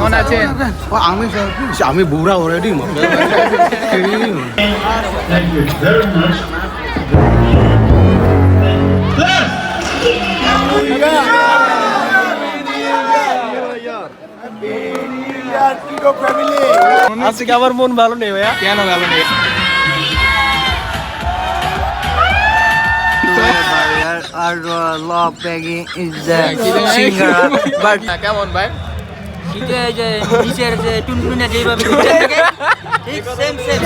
কেমন আছেন? ও, আমি সব- আমি বুড়া already Thank you very much. আজকে আমার মন ভালো নেই ভাইয়া? কেন ভালো নেই? begging is the কি জানি? singer, but হ্যাঁ, কেমন ভাই? কিন্তু এই যে নিচের যে টুনটুনে যেভাবে ঘুরতে থাকে, ঠিক same same.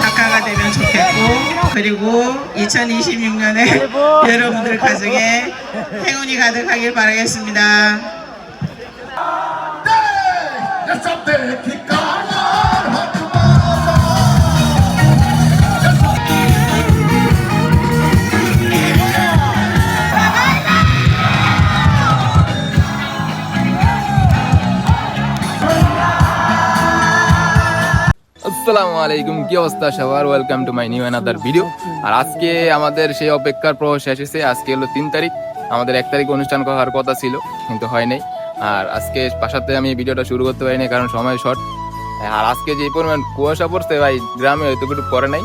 다카가 되면 좋겠고 그리고 2026년에 여러분들 가정에 행운이 가득하길 바라겠습니다. আসসালামু আলাইকুম কি অবস্থা সবার? Welcome to my new another video আর আজকে আমাদের সেই অপেক্ষার প্রহ শেষ হয়েছে। আজকে হলো তিন তারিখ। আমাদের এক তারিখ অনুষ্ঠান করার কথা ছিল কিন্তু হয় নাই। আর আজকে বাসাতে আমি ভিডিওটা শুরু করতে পারিনি কারণ সময় শর্ট আর আজকে যে পরিমাণ কুয়াশা পড়ছে ভাই গ্রামে হয়তো কিছু পরে নাই।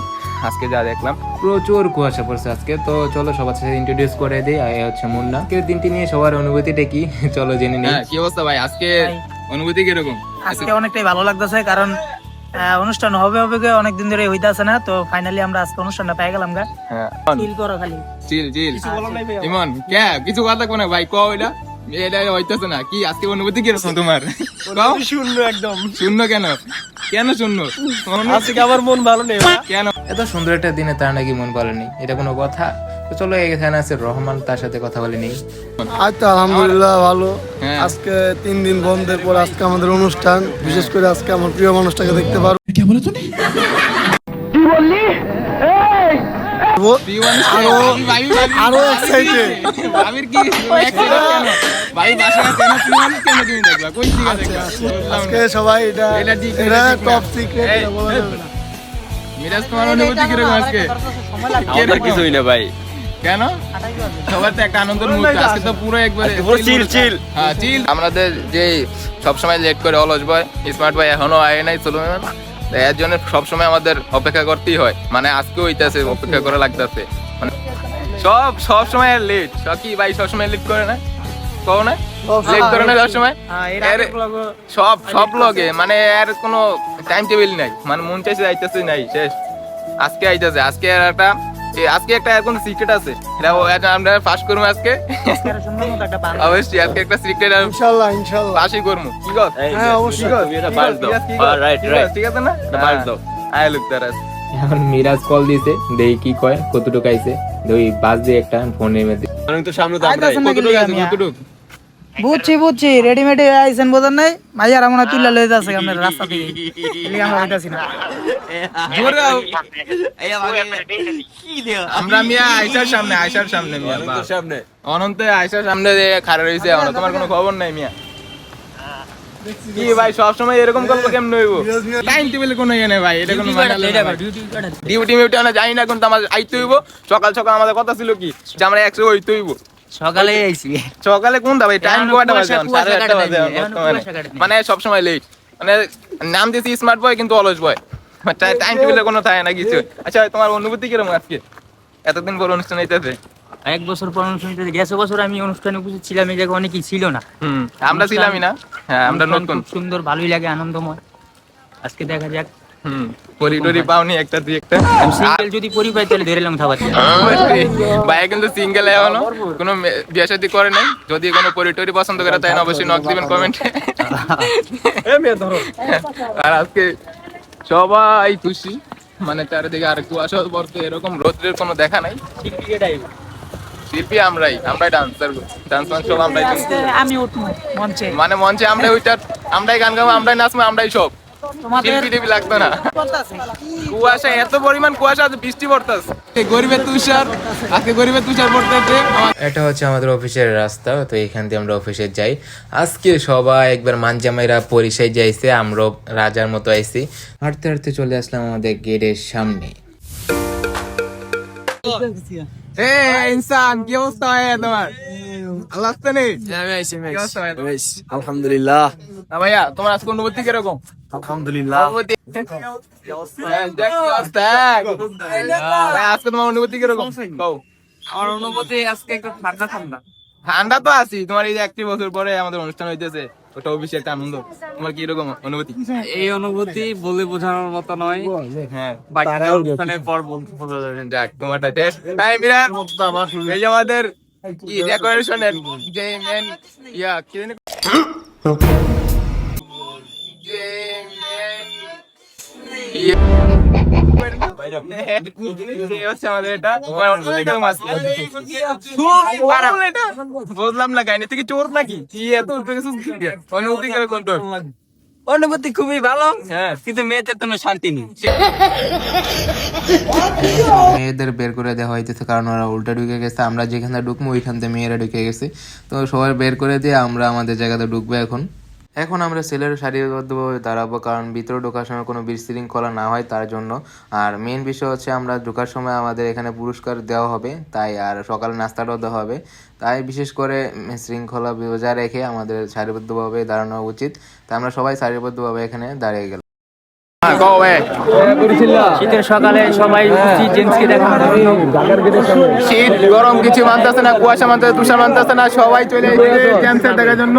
আজকে যা দেখলাম। প্রচুর কুয়াশা পড়ছে আজকে। তো চলো সবার সাথে ইন্ট্রোডিউস করে দিই আর হচ্ছে মুন্না। আজকের দিনটি নিয়ে সবার অনুভূতিটা কি? চলো জেনে নিই। হ্যাঁ কি অবস্থা ভাই? আজকে অনুভূতি কীরকম? আজকে অনেকটাই ভালো লাগতেছে কারণ অনুষ্ঠান হবে হবে গো অনেকদিন ধরে হইতাছে না তো ফাইনালি আমরা আজকে অনুষ্ঠানটা পেয়ে গেলাম গা। হ্যাঁ। ফিল করো খালি। চিল চিল ইমন কে? কিছু কথা কোনে ভাই কও এটা। এটা হইতেছে না। কি আজকে অনুভূতি কীরকম তোমার? কও। শূন্য একদম। শূন্য কেন? কেন শূন্য? আজকে আমার মন ভালো নেই কেন? এত সুন্দর একটা দিনে তার নাকি মন বলেনি এটা কোনো কথা? তো চলো এখানে আছে রহমান তার সাথে কথা বলে নিই। আজ তো আলহামদুলিল্লাহ ভালো। হ্যাঁ। আজকে তিন দিন বন্ধের পর আজকে আমাদের অনুষ্ঠান। বিশেষ করে আজকে আমার প্রিয় মানুষটাকে দেখতে পারব কে? আরও কি? ভাবির কি? ভাই কেন? তুমি দেখবা? কই থেকে দেখবা? আজকে সবাই এটা এটা ঠিক, এটা এটা ঠিক না। টপ সিক্রেট বলা যাবে না। মিরাজ তোমার অনুভূতি কীরকম আজকে? কিছুই না ভাই। কেন? সবার তো একটা আনন্দের মুহূর্ত। আজকে তো পুরো একবারে চিল চিল হ্যাঁ চিল আমাদের যে সবসময় লেট করে অলস বয় স্মার্ট বয় এখনও আয় নাই তো এর জন্য সবসময় আমাদের অপেক্ষা করতেই হয়। মানে আজকে হইতাছে অপেক্ষা করা লাগতেছে। মানে সব সব সময় লেট সব কি ভাই সব সময় লেট করে না? কও না? লেট করে না সব সময়? হ্যাঁ, সব সব লগে মানে এর কোনো টাইম টেবিল নাই। মানে মন চাইছে আইতেছে নাই শেষ। আজকে আইতেছে আজকে আর একটা আজকে একটা এখন সিক্রেট আছে। এটা আমরা ফাঁস করব আজকে। আজকে সুন্দর মতো একটা অবশ্যই আজকে একটা সিক্রেট আর ইনশাআল্লাহ ইনশাল্লাহ। ফাঁসই করব। কি কর হ্যাঁ অবশ্যই। ঠিক আছে না? আয় লোক তারা এখন মিরাজ কল দিছে দেই কি কয় কতটুকু আইছে। ওই বাস দিয়ে একটা ফোনের মধ্যে আমি তো কতটুকু লিগা আছে মিয়া? কতটুকু? বুঝছি বুঝছি। রেডিমেড আইছেন বোঝেন নাই? ভাইয়ার আমার তুইলা লয়ে যাচ্ছে আপনার রাস্তা থেকে লিগা আমরা হইতাছি না। জোরে আও। আমরা মিয়া আয়সার সামনে আয়সার সামনে মিয়া সামনে। অনন্তে আয়সার সামনে যে খাড়া রয়েছে এখন তোমার কোনো খবর নাই মিয়া? কি ভাই সবসময় এরকম করব কেমন হইব? টাইম টেবিল কোনো ইয়ে নেই ভাই এটা কোনো ডিউটি মিউটি আমরা জানি না কিন্তু আমাদের আইতে হইব। সকাল সকাল আমাদের কথা ছিল কি? যে আমরা একশো হইতে হইব। সকালে আইছি সকালে কোন ভাই? টাইম কয়টা বাজে সাড়ে আটটা বাজে। মানে সবসময় লেট মানে নাম দিয়েছি স্মার্ট বয় কিন্তু অলস বয় টাইম টেবিলে কোনো থাকে না কিছু। আচ্ছা তোমার অনুভূতি কীরকম আজকে? এতদিন পর অনুষ্ঠান হইতেছে। এক বছর পর অনুষ্ঠান। গেছে বছর আমি অনুষ্ঠানে উপস্থিত ছিলাম এই জায়গায় অনেকেই ছিল না। আমরা ছিলামই না। হ্যাঁ আমরা নতুন। সুন্দর ভালোই লাগে আনন্দময়। আজকে দেখা যাক। হুম পরিটরি পাওনি একটা দুই একটা। আমি সিঙ্গেল যদি পরিবার তাহলে ধরে এলাম খাবার ভাই কিন্তু সিঙ্গেল এখনও। কোনো মে- বিয়ে শাদী করে নাই। যদি কোনো পরিটরি পছন্দ করে তাই অবশ্যই নক দিবেন কমেন্টে আর আজকে সবাই খুশি। মানে চারিদিকে আর কুয়াশা পড়তে এরকম রোদ্রের কোনো দেখা নাই। শিল্পী আমরাই আমরাই ডান্সার ডান্স ফান্স সব আমরাই আমি উঠবো মঞ্চে। মানে মঞ্চে আমরাই ওইটা আমরাই গান গাবো আমরাই নাচবো আমরাই সব। তোমাদের শিল্পী না। কুয়াশা এত পরিমাণ কুয়াশা বৃষ্টি পড়তেছে। গরিবের তুষার আজকে গরিবের তুষার পড়তেছে এটা হচ্ছে আমাদের অফিসের রাস্তা তো এখান দিয়ে আমরা অফিসে যাই। আজকে সবাই একবার মানজামাইরা পরিষায় যাইছে আমরা রাজার মতো আইসি হাঁটতে হাঁটতে চলে আসলাম আমাদের গেটের সামনে। এ ইনসান কি অবস্থা হয় তোমার আল্লাহ আসতে নেই অবস্থা ভাই? আলহামদুলিল্লাহ। ভাইয়া তোমার আজকে অনুভূতি কীরকম? আলহামদুলিল্লাহ। হ্যাঁ, দেখ কি অবস্থা, ভাই, আজকে তোমার অনুভূতি কীরকম। আমার অনুভূতি আজকে একটু ঠান্ডা ঠান্ডা। ঠান্ডা তো আছি। তোমার এই যে একটি বছর পরে আমাদের অনুষ্ঠান হইতেছে ওটা বেশি একটা আনন্দ। তোমার কি রকম অনুভূতি? এই অনুভূতি বলে বোঝানোর মতো নয়। হ্যাঁ। বাকি অনুষ্ঠানের পর বলতে বোঝা যাবে যাক তোমারটা টেস্ট তাই বিরাট এই যে আমাদের কি ডেকোরেশনের যে মেন ইয়া কি বুঝলাম না কাহিনী তুই চোর নাকি অনুভূতি খুবই ভালো কিন্তু মেয়েদের কোনো শান্তি নেই মেয়েদের বের করে দেওয়া হইতেছে, কারণ ওরা উল্টা ঢুকে গেছে, আমরা যেখানে ঢুকবো ওইখান থেকে মেয়েরা ঢুকে গেছে। তো সবাই বের করে দিয়ে আমরা আমাদের জায়গাতে ঢুকবো এখন। এখন আমরা ছেলের সারিবদ্ধভাবে দাঁড়াবো কারণ ভিতরে ঢোকার সময় কোনো বিশৃঙ্খলা না হয় তার জন্য। আর মেন বিষয় হচ্ছে আমরা ঢোকার সময় আমাদের এখানে পুরস্কার দেওয়া হবে তাই আর সকালে নাস্তাটাও দেওয়া হবে। তাই বিশেষ করে শৃঙ্খলা বজায় রেখে আমাদের সারিবদ্ধভাবে দাঁড়ানো উচিত। তাই আমরা সবাই সারিবদ্ধভাবে এখানে দাঁড়িয়ে গেলাম। হ্যাঁ শীতের সকালে সবাই শীত গরম কিছু মানতেছে না কুয়াশা মানতেছে তুষার মানতেছে না সবাই চলে দেখার জন্য।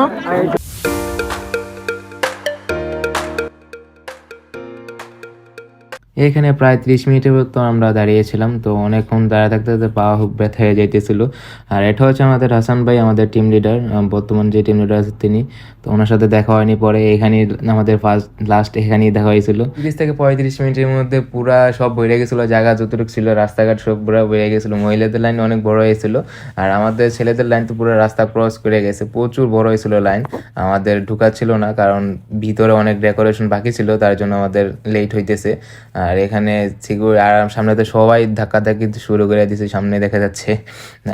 এখানে প্রায় ত্রিশ মিনিটের মতো আমরা দাঁড়িয়েছিলাম, তো অনেকক্ষণ দাঁড়িয়ে থাকতে থাকতে পা ব্যথা হয়ে যাইতেছিল। আর এটা হচ্ছে আমাদের হাসান ভাই, আমাদের টিম লিডার বর্তমান যে টিম লিডার আছে তিনি। তো ওনার সাথে দেখা হয়নি পরে, এখানেই আমাদের ফার্স্ট লাস্ট এখানেই দেখা হয়েছিল। তিরিশ থেকে পঁয়ত্রিশ মিনিটের মধ্যে পুরা সব বেড়ে গেছিল, জায়গা যতটুকু ছিল, রাস্তাঘাট সব পুরো বেড়ে গেছিল। মহিলাদের লাইন অনেক বড় হয়েছিল, আর আমাদের ছেলেদের লাইন তো পুরো রাস্তা ক্রস করে গেছে। প্রচুর বড় হয়েছিল লাইন আমাদের ঢুকা ছিল না, কারণ ভিতরে অনেক ডেকোরেশন বাকি ছিল, তার জন্য আমাদের লেট হইতেছে। আর এখানে সিকিউর আর সামনে তো সবাই ধাক্কাধাক্কি শুরু করে দিয়েছে, সামনে দেখা যাচ্ছে।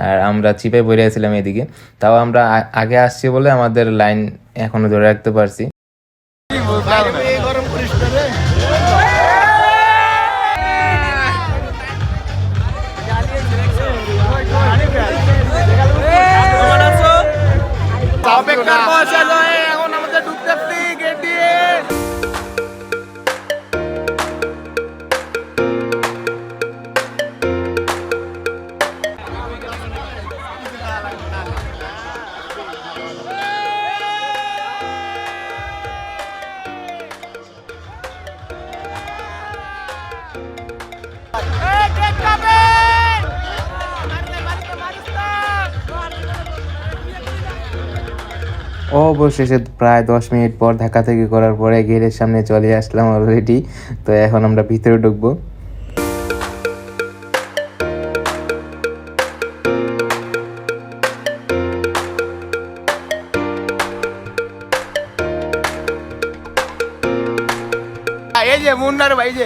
আর আমরা চিপে পড়ে গেছিলাম এদিকে। তাও আমরা আগে আসছি বলে আমাদের লাইন এখনও ধরে রাখতে পারছি। অবশেষে প্রায় দশ মিনিট পর ধাক্কা থেকে করার পরে গেটের সামনে চলে আসলাম অলরেডি তো এখন আমরা ভিতরে ঢুকবো। এই যে মুন্নার ভাই যে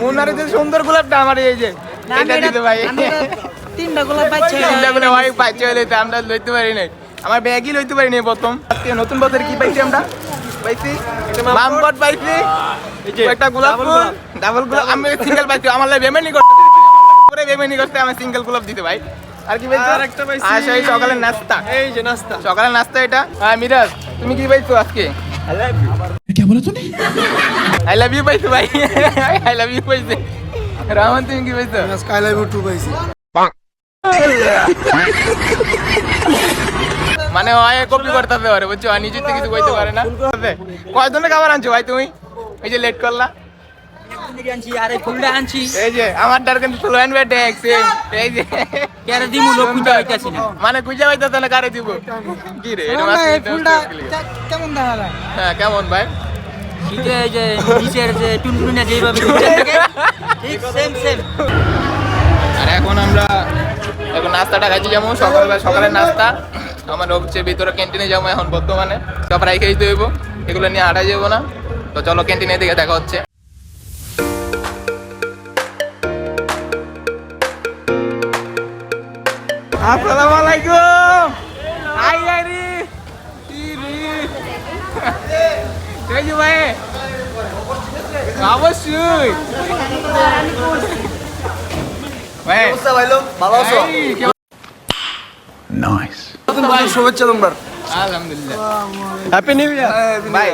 মুন্নার যে সুন্দর গোলাপটা আমার এই যে এটা দিতে ভাই। তিনটা গোলাপ পাইছে আমরা লইতে পারি নাই। আমার ব্যাগই লইতে পারি নাই প্রথম। আজকে নতুন বছর কি পাইছি আমরা? পাইছি পাইছি। একটা গোলাপ ফুল ডাবল গোলাপ। আমি সিঙ্গেল পাইছি আমার বেমেনি করতে করে বেমেনি করতে আমি সিঙ্গেল গোলাপ দিতে ভাই। আর কি পাইছো? আর একটা পাইছি। আচ্ছা এই সকালের নাস্তা। এই যে নাস্তা। সকালের নাস্তা এটা। হ্যাঁ মিরাজ তুমি কি পাইছো আজকে? আই লাভ ইউ পাইছো ভাই। আই লাভ ইউ পাইছে। রামন তুমি কি টু পাইছি। মানে হয় কপি করতে পারে বুঝছ? নিজের থেকে কিছু কইতে পারে না। কয় ধরনের খাবার আনছো ভাই তুমি? এই যে লেট করলা। লোক খুঁজে পাইতাছি না মানে কারে দিব? কি রে হ্যাঁ কেমন ভাই যে নিচের যে টুনটুনিয়া যেইভাবে ঠিক আর এখন আমরা এখন নাস্তাটা খাইছি, যেমন সকালবেলা সকালের নাস্তা। আমার হচ্ছে ভিতরে ক্যান্টিনে যাব এখন বর্তমানে। সব রাইখে দিতে হইব এগুলো নিয়ে আড়াই যাব না। তো চলো ক্যান্টিনে দিকে দেখা হচ্ছে। আসসালামু আলাইকুম। আই আই রে। কি রে এই যে ভাই। অবশ্যই। ভাই। ভালো আছো? এই, কি ভাই শুভেচ্ছা তোমার। আলহামদুলিল্লাহ। হ্যাপি নিউ ইয়ার ভাই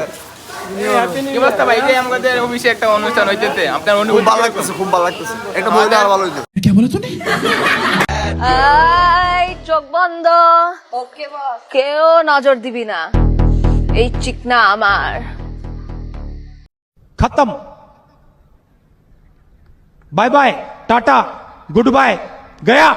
কেউ নজর দিবি না। এই চিকনা আমার। খতম। Bye bye tata good bye গয়া।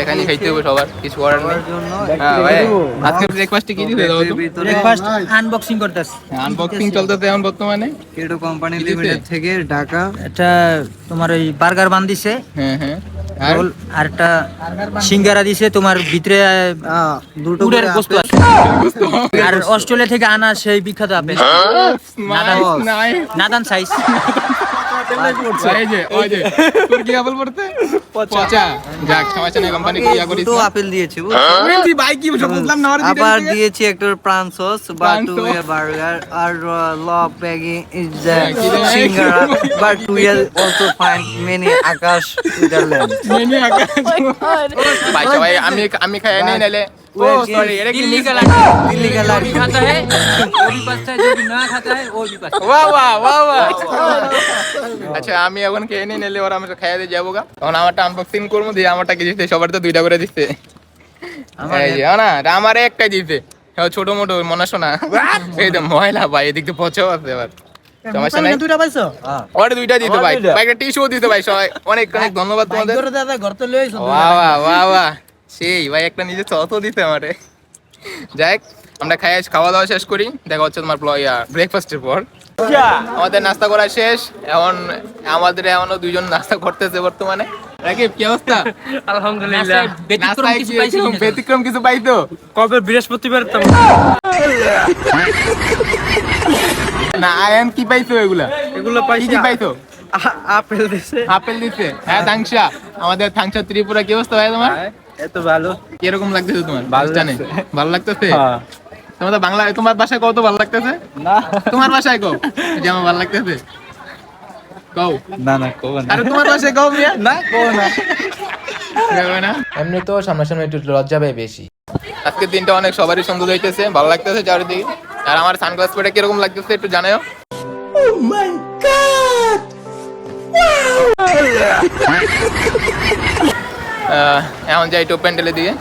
এখানে খাইতে হবে সবার কিছু করার নেই। হ্যাঁ ভাই আজকে ব্রেকফাস্টে কি দিতে দাও ব্রেকফাস্ট আনবক্সিং করতেছি। আনবক্সিং চলতেছে এখন বর্তমানে। কেটো কোম্পানি লিমিটেড থেকে ঢাকা। এটা তোমার ওই বার্গার বান দিছে হ্যাঁ হ্যাঁ। আর? রোল আর একটা সিঙ্গারা দিছে তোমার ভিতরে দুটো উডের গোস্ত আছে। আর অস্ট্রেলিয়া থেকে আনা সেই বিখ্যাত আপেল। নাদান সাইজ আবার দিয়েছি একটা প্রাণ সস বা টু। বার্গার আর ল প্যাগি is? Singara but we are also find many Akash Switzerland menu Akash ভাই সবাই আমি আমি খাই নেই নালে ও সরি এটা কি दिल्ली का মিস लड़का दिल्ली का लड़का खाता है वो भी पछता है जो भी ना खाता है वो भी पछता বাহ বাহ বাহ বাহ আচ্ছা আমি এখন খেয়ে নিয়ে নিলে ওরা আমাকে খাইয়ে দিয়ে যাবো গা তখন আমারটা আনবক্সিং করবো দিয়ে আমারটা কি দিতে সবার তো দুইটা করে দিচ্ছে এই যে না এটা আমার একটাই দিতে ছোট মোটো মনে শোনা এই তো ময়লা ভাই এদিক দিয়ে পচাও আছে এবার সমস্যা নাই দুটা পাইছো ওটা দুইটা দিতে ভাই ভাই একটা টিস্যু দিতে ভাই সবাই অনেক অনেক ধন্যবাদ তোমাদের ঘরে দাদা ঘর তো লইছো বাহ বাহ বাহ বাহ সেই ভাই একটা নিজে চত দিতে আমারে। যাই আমরা খাই খাওয়া দাওয়া শেষ করি। দেখা হচ্ছে তোমার ব্রেকফাস্টের পর। আমাদের নাস্তা করা শেষ। এখন আমাদের এখনও দুইজন নাস্তা করতেছে বর্তমানে। রাকিব কি অবস্থা? আলহামদুলিল্লাহ। ব্যতিক্রম কিছু কি পাইছি এরকম ব্যতিক্রম কিছু পাইতো কবে? বৃহস্পতিবার তো। না আয়ান কি পাইতো এগুলা? কি আপেল দিছে। আপেল দিচ্ছে হ্যাঁ থাংসা আমাদের থাংসা ত্রিপুরা কি অবস্থা ভাই তোমার? এত ভালো। কীরকম লাগতেছে তোমার? জানে। ভালো লাগতেছে? হ্যাঁ। তোমার বাংলা তোমার ভাষায় কত ভালো লাগতেছে? না। তোমার ভাষায় কও। যে আমার ভালো লাগতেছে। কও। না না কো না। আরে তোমার ভাষায় কও মিয়া। না কো না। না? এমনি তো সামনাসামনি একটু লজ্জা পায় বেশি। আজকে দিনটা অনেক সবারই সুন্দর হইতেছে ভালো লাগতেছে চারিদিকে। আর আমার সানগ্লাস পরে কীরকম লাগতেছে একটু জানাও আহ, এখন যাই তো প্যান্ডেলের দিকে।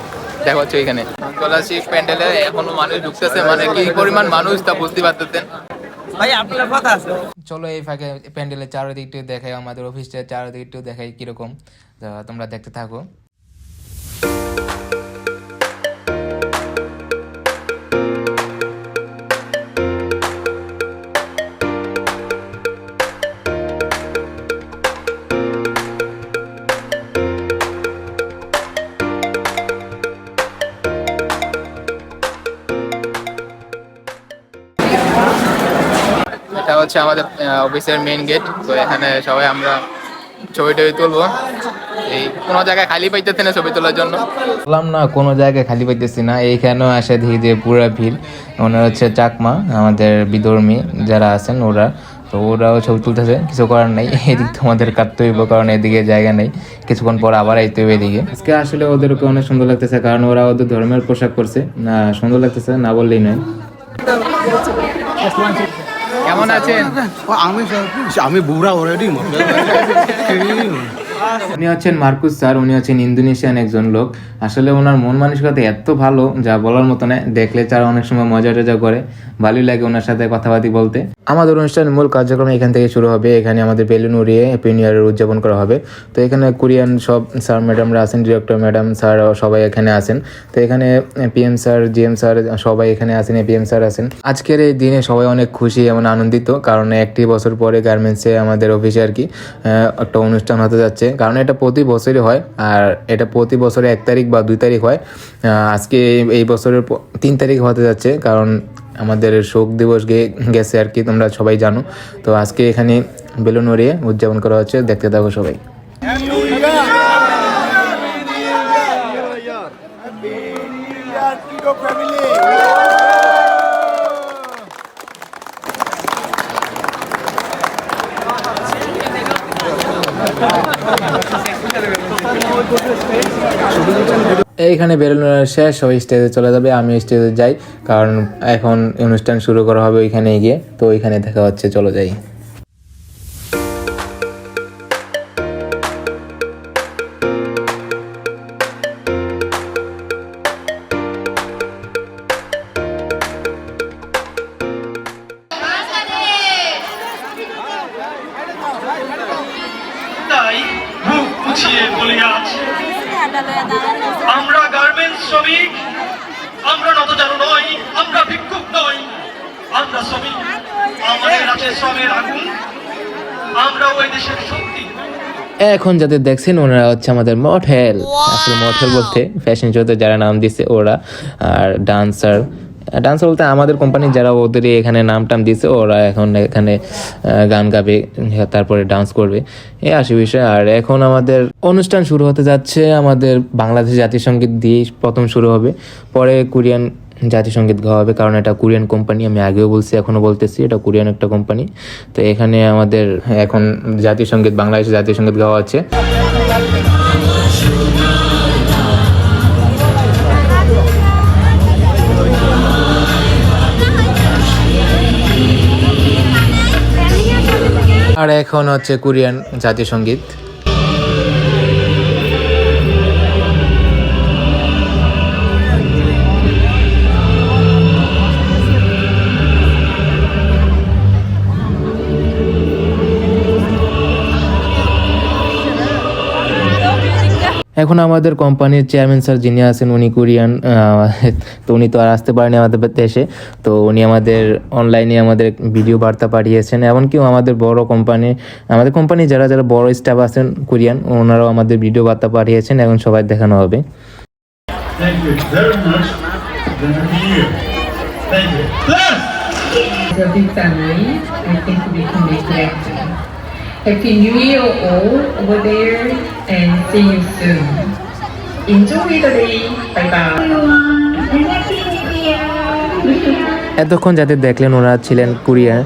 দেখা হচ্ছে এখানে স্কলারশিপ প্যান্ডেলে এখনও মানুষ ঢুকতেছে মানে কি পরিমাণ মানুষ তা বুঝতে পারতেছেন। ভাই আপনার কথা আছে। চলো এই ফাঁকে প্যান্ডেলের চারিদিক একটু দেখাই আমাদের অফিসটা চারিদিক একটু দেখাই কীরকম। তোমরা দেখতে থাকো। এটা হচ্ছে আমাদের অফিসের মেইন গেট তো এখানে সবাই আমরা ছবি টবি তুলবো। এই কোনো জায়গায় খালি পাইতেছে না ছবি তোলার জন্য। বললাম না কোনো জায়গায় খালি পাইতেছি না। এইখানেও আসে দেখি যে পুরা ভিড়। ওনারা হচ্ছে চাকমা আমাদের বিধর্মী যারা আছেন ওরা। তো ওরাও ছবি তুলতেছে কিছু করার নাই। এদিক তোমাদের কাটতে হইব কারণ এদিকে জায়গা নেই। কিছুক্ষণ পর আবার আইতে হবে এদিকে। আজকে আসলে ওদেরকে অনেক সুন্দর লাগতেছে কারণ ওরা ওদের ধর্মের পোশাক করছে না সুন্দর লাগতেছে না বললেই নয়। কেমন আছেন? আমি আমি বুড়া অলরেডি উনি হচ্ছেন মার্কুস স্যার, উনি হচ্ছেন ইন্দোনেশিয়ান একজন লোক। আসলে ওনার মন মানসিকতা এত ভালো, যা বলার মতো না, দেখলে তারা অনেক সময় মজা টজা করে, ভালোই লাগে ওনার সাথে কথাবার্তি বলতে। আমাদের অনুষ্ঠানের মূল কার্যক্রম এখান থেকে শুরু হবে, এখানে আমাদের বেলুন উড়িয়ে হ্যাপি নিউ ইয়ারের উদযাপন করা হবে। তো এখানে কোরিয়ান সব স্যার ম্যাডামরা আছেন, ডিরেক্টর ম্যাডাম স্যার সবাই এখানে আছেন। তো এখানে পিএম স্যার, জিএম স্যার সবাই এখানে আছেন পিএম স্যার আছেন। আজকের এই দিনে সবাই অনেক খুশি এবং আনন্দিত, কারণ একটি বছর পরে গার্মেন্টসে আমাদের অফিসে আর কি একটা অনুষ্ঠান হতে যাচ্ছে। কারণ এটা প্রতি বছরই হয়, আর এটা প্রতি বছরে এক তারিখ বা দুই তারিখ হয়। আজকে এই- বছরের তিন তারিখ হতে যাচ্ছে, কারণ আমাদের শোক দিবস গেছে আর কি, তোমরা সবাই জানো। তো আজকে এখানে বেলুন উড়িয়ে উদযাপন করা হচ্ছে, দেখতে থাকো সবাই। এইখানে বেরোনোর শেষ সবাই স্টেজে চলে যাবে, আমি স্টেজে যাই, কারণ এখন অনুষ্ঠান শুরু করা হবে ওইখানে গিয়ে, তো ওইখানে দেখা হচ্ছে, চলো যাই। আমাদের শ্রমের আগুন আমরা ওই দেশের শক্তি। এখন যাদের দেখছেন ওনারা হচ্ছে আমাদের মডেল আসলে মডেল বলতে ফ্যাশন শোতে যারা নাম দিছে ওরা আর ডান্সার ডান্সার বলতে আমাদের কোম্পানির যারা ওদের এখানে নাম টাম দিচ্ছে ওরা এখন এখানে গান গাবে তারপরে ডান্স করবে। এই আসে বিষয়। আর এখন আমাদের অনুষ্ঠান শুরু হতে যাচ্ছে আমাদের বাংলাদেশ জাতীয় সংগীত দিয়েই প্রথম শুরু হবে। পরে কোরিয়ান জাতীয় সংগীত গাওয়া হবে, কারণ এটা কোরিয়ান কোম্পানি, আমি আগেও বলছি এখনও বলতেছি, এটা কোরিয়ান একটা কোম্পানি। তো এখানে আমাদের এখন বাংলাদেশের জাতীয় সংগীত গাওয়া হচ্ছে আর এখন হচ্ছে কোরিয়ান জাতীয় সংগীত এখন আমাদের কোম্পানির চেয়ারম্যান স্যার যিনি আছেন উনি কোরিয়ান তো উনি তো আর আসতে পারেনি আমাদের দেশে তো উনি আমাদের অনলাইনে আমাদের ভিডিও বার্তা পাঠিয়েছেন এমনকি আমাদের বড় কোম্পানি আমাদের কোম্পানি যারা যারা বড় স্টাফ আছেন কোরিয়ান ওনারাও আমাদের ভিডিও বার্তা পাঠিয়েছেন এখন সবাই দেখানো হবে Thank you very much. Then happy new year. Thank you. Plus! As a big family, Happy New Year, all over there, and see you soon. Enjoy the day. Bye bye. এতক্ষণ যাদের দেখলেন, ওনারা ছিলেন কোরিয়ান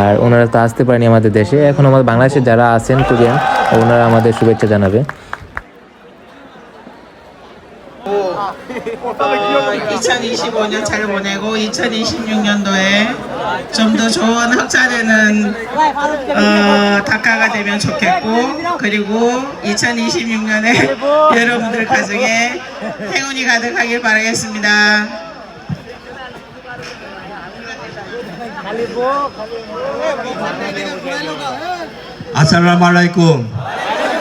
আর ওনারা তো আসতে পারেনি আমাদের দেশে এখন আমাদের বাংলাদেশে যারা আছেন কোরিয়ান, ওনারা আমাদের শুভেচ্ছা জানাবে 아, 어, 2025년 잘 보내고 2026년도에 좀 더 좋은 흑자되는 어, 닭가가 되면 좋겠고 그리고 2026년에 여러분들 가정에 행운이 가득하길 바라겠습니다. 아살라말라이쿰.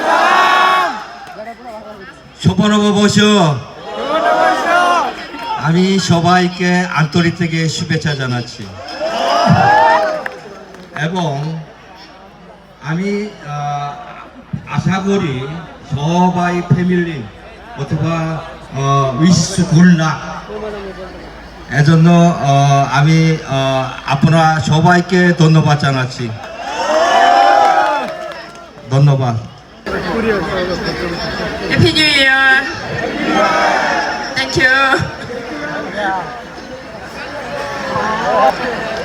아! 쇼바노보 보시오. আমি সবাইকে আন্তরিক থেকে শুভেচ্ছা জানাচ্ছি এবং আমি আশা করি সবাই ফ্যামিলি অথবা উইশ গুল্লা এজন্য আমি আপনারা সবাইকে ধন্যবাদ জানাচ্ছি ধন্যবাদ Happy New Year. Thank you.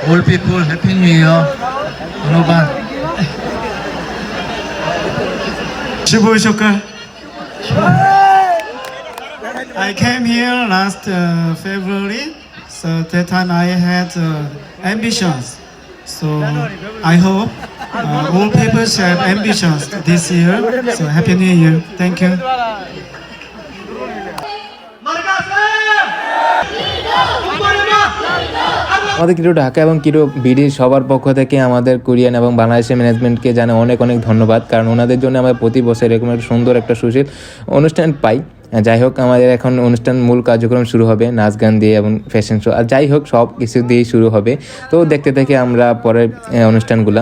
All people, Happy New Year. Ano ba? Shibu Shoka. I came here last uh, February, so that time I had uh, ambitions. So I hope uh, all people have ambitions this year. So Happy New Year. Thank you. আমাদের কিরো ঢাকা এবং কিরো BD সবার পক্ষ থেকে আমাদের Korean এবং বাংলাদেশের ম্যানেজমেন্টকে জানে অনেক অনেক ধন্যবাদ, কারণ ওনাদের জন্য আমরা প্রতি বছর এরকম একটা সুন্দর একটা সুশীল অনুষ্ঠান পাই। যাই হোক, আমাদের এখন অনুষ্ঠান মূল কার্যক্রম শুরু হবে নাচ গান দিয়ে এবং ফ্যাশন শো আর যাই হোক, সব কিছু দিয়েই শুরু হবে। তো দেখতে দেখে আমরা পরের অনুষ্ঠানগুলা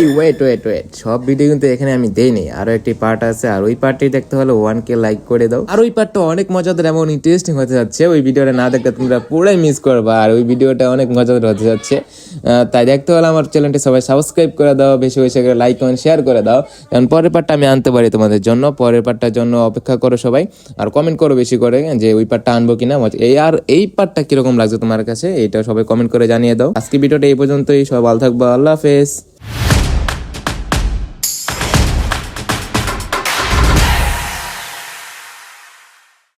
এই ওয়েট ওয়েট ওয়েট সব ভিডিও কিন্তু এখানে আমি দেইনি। আরও একটি পার্ট আছে, আর ওই পার্টটি দেখতে হলে ওয়ান কে লাইক করে দাও। আর ওই পার্টটা অনেক মজাদার এবং ইন্টারেস্টিং হতে যাচ্ছে। ওই ভিডিওটা না দেখলে তোমরা পুরাই মিস করবা, আর ওই ভিডিওটা অনেক মজাদার হতে যাচ্ছে। তাই দেখতে হলে আমার চ্যানেলটি সবাই সাবস্ক্রাইব করে দাও, বেশি বেশি করে লাইক কমেন্ট শেয়ার করে দাও। কারণ পরের পার্টটা আমি আনতে পারি তোমাদের জন্য। পরের পার্টটার জন্য অপেক্ষা করো সবাই, আর কমেন্ট করো বেশি করে যে ওই পার্টটা আনব কিনা। এই, আর এই পার্টটা কীরকম লাগছে তোমার কাছে, এটা সবাই কমেন্ট করে জানিয়ে দাও। আজকে ভিডিওটা এই পর্যন্তই। সবাই ভালো থাকব, আল্লাহ হাফেজ।